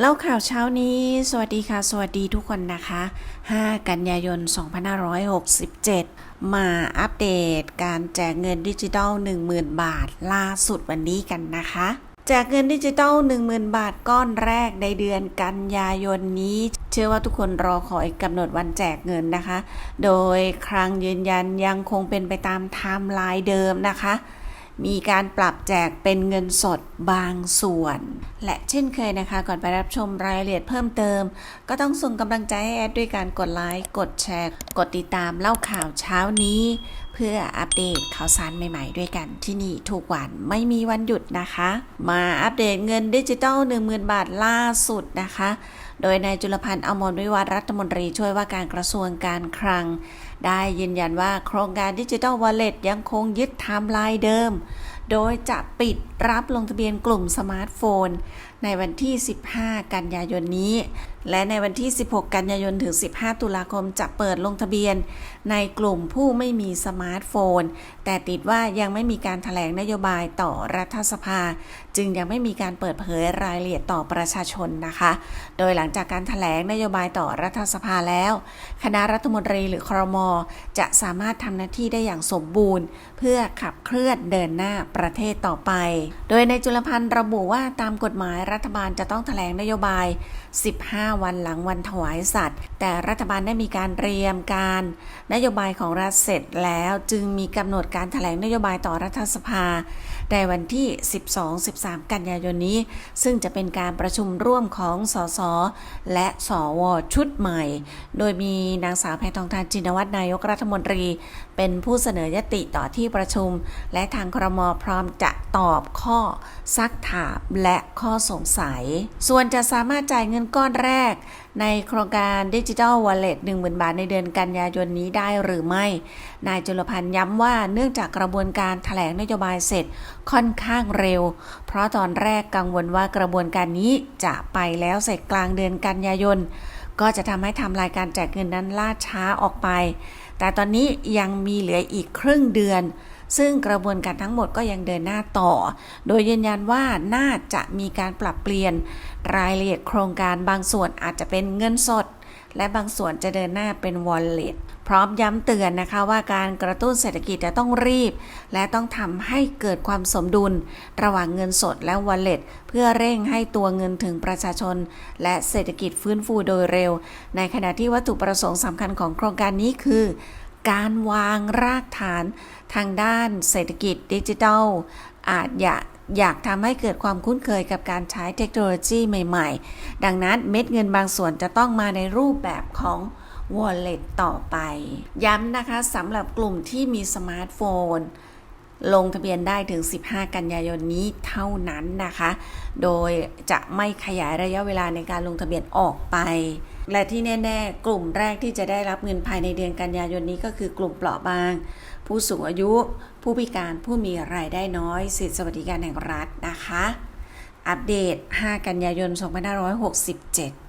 เล่าข่าวเช้านี้ สวัสดีค่ะ สวัสดีทุกคนนะคะ 5 กันยายน 2567 มาอัปเดตการแจกเงินดิจิทัล10,000 บาท ล่าสุดวันนี้กันนะคะ แจกเงินดิจิทัล10,000 บาทก้อนแรกในเดือนกันยายนนี้ เชื่อว่าทุกคนรอคอยกำหนดวันแจกเงินนะคะ โดยครั้งยืนยันยังคงเป็นไปตามไทม์ไลน์เดิมนะคะ มีการปรับแจกเป็นเงินสดบางส่วน และเช่นเคยนะคะ ก่อนไปรับชมรายละเอียดเพิ่มเติม ก็ต้องส่งกำลังใจให้แอดด้วยการกดไลค์ กดแชร์ กดติดตามเล่าข่าวเช้านี้ พื่ออัปเดตข่าวสารใหม่ๆ ด้วยกันที่นี่ทุกวันไม่มีวันหยุดนะคะ มาอัปเดตเงินดิจิตอล10,000 บาทล่าสุดนะคะ โดยนายจุลพันธ์อมรวิวัฒรัฐมนตรีช่วยว่าการกระทรวงการคลัง ได้ยืนยันว่าโครงการดิจิ t a ลวอลเล็ตยังคงยึดไทม์ไลน์เดิม โดยจะปิดรับลงทะเบียนกลุ่มสมาร์ทโฟนในวันที่ 15 กันยายนนี้ และในวันที่ 16 กันยายนถึง 15 ตุลาคมจะเปิดลงทะเบียน ในกลุ่มผู้ไม่มีสมาร์ทโฟน แต่ติดว่ายังไม่มีการถแถลงนโยบายต่อรัฐสภา จึงยังไม่มีการเปิดเผยรายละเอียดต่อประชาชนนะคะ โดยหลังจากการถแถลงนโยบายต่อรัฐสภาแล้ว คณะรัฐมนตรีหรือครม จะสามารถทำหน้าที่ได้อย่างสมบูรณ์ เพื่อขับเคลื่อนเดินหน้าประเทศต่อไป โดยในจุลพันธ์ระบุว่าตามกฎหมายรัฐบาลจะต้องถแถลงนโยบาย 15 วันหลังวันถวายสัตว์ แต่รัฐบาลได้มีการเตรียมการนโยบายของรัฐเสร็จแล้วจึงมีกำหนดการถแถลงนโยบายต่อรัฐสภา ในวันที่ 12-13 กันยายนนี้ ซึ่งจะเป็นการประชุมร่วมของสสและสวชุดใหม่ โดยมีนางสาวแพทองทานจินวัตรนายกรัฐมนตรี เป็นผู้เสนอยติต่อที่ประชุม และทางครมพร้อมจะตอบข้อซักถามและข้อสงสัย ส่วนจะสามารถจ่ายเงินก้อนแรก ในโครงการดิจิ t a ลวอลเล็ต10,000บาทในเดือนกันยายนนี้ได้หรือไม่ นายจุลพันธ์ย้ำว่าเนื่องจากกระบวนการถแถลงนโยบายเสร็จค่อนข้างเร็ว เพราะตอนแรกกังวลว่ากระบวนการนี้จะไปแล้วเสร็จกลางเดือนกันยายนก็จะทำให้ทำรายการแจกเงินนั้นล่าช้าออกไป แต่ตอนนี้ยังมีเหลืออีกครึ่งเดือน ซึ่งกระบวนการทั้งหมดก็ยังเดินหน้าต่อ โดยยืนยันว่าน่าจะมีการปรับเปลี่ยนรายละเอียดโครงการบางส่วนอาจจะเป็นเงินสด และบางส่วนจะเดินหน้าเป็น wallet พร้อมย้ำเตือนนะคะว่าการกระตุ้นเศรษฐกิจจะต้องรีบ และต้องทำให้เกิดความสมดุล ระหว่างเงินสดและ wallet เพื่อเร่งให้ตัวเงินถึงประชาชน และเศรษฐกิจฟื้นฟูโดยเร็ว ในขณะที่วัตถุประสงค์สำคัญของโครงการนี้คือ การวางรากฐานทางด้านเศรษฐกิจดิจิทัล อาจอยากอยากทำให้เกิดความคุ้นเคยกับการใช้เทคโนโลยีใหม่ ๆ ดังนั้นเม็ดเงินบางส่วนจะต้องมาในรูปแบบของ Wallet ต่อไป ย้ำนะคะสำหรับกลุ่มที่มีสมาร์ทโฟน ลงทะเบียนได้ถึง 15 กันยายนนี้เท่านั้นนะคะ โดยจะไม่ขยายระยะเวลาในการลงทะเบียนออกไป และที่แน่ๆ กลุ่มแรกที่จะได้รับเงินภายในเดือนกันยายนนี้ก็คือกลุ่มเปราะบาง ผู้สูงอายุ ผู้พิการผู้มีรายได้น้อยสิทธิสวัสดิการแห่งรัฐนะคะ อัปเดต 5 กันยายน 2567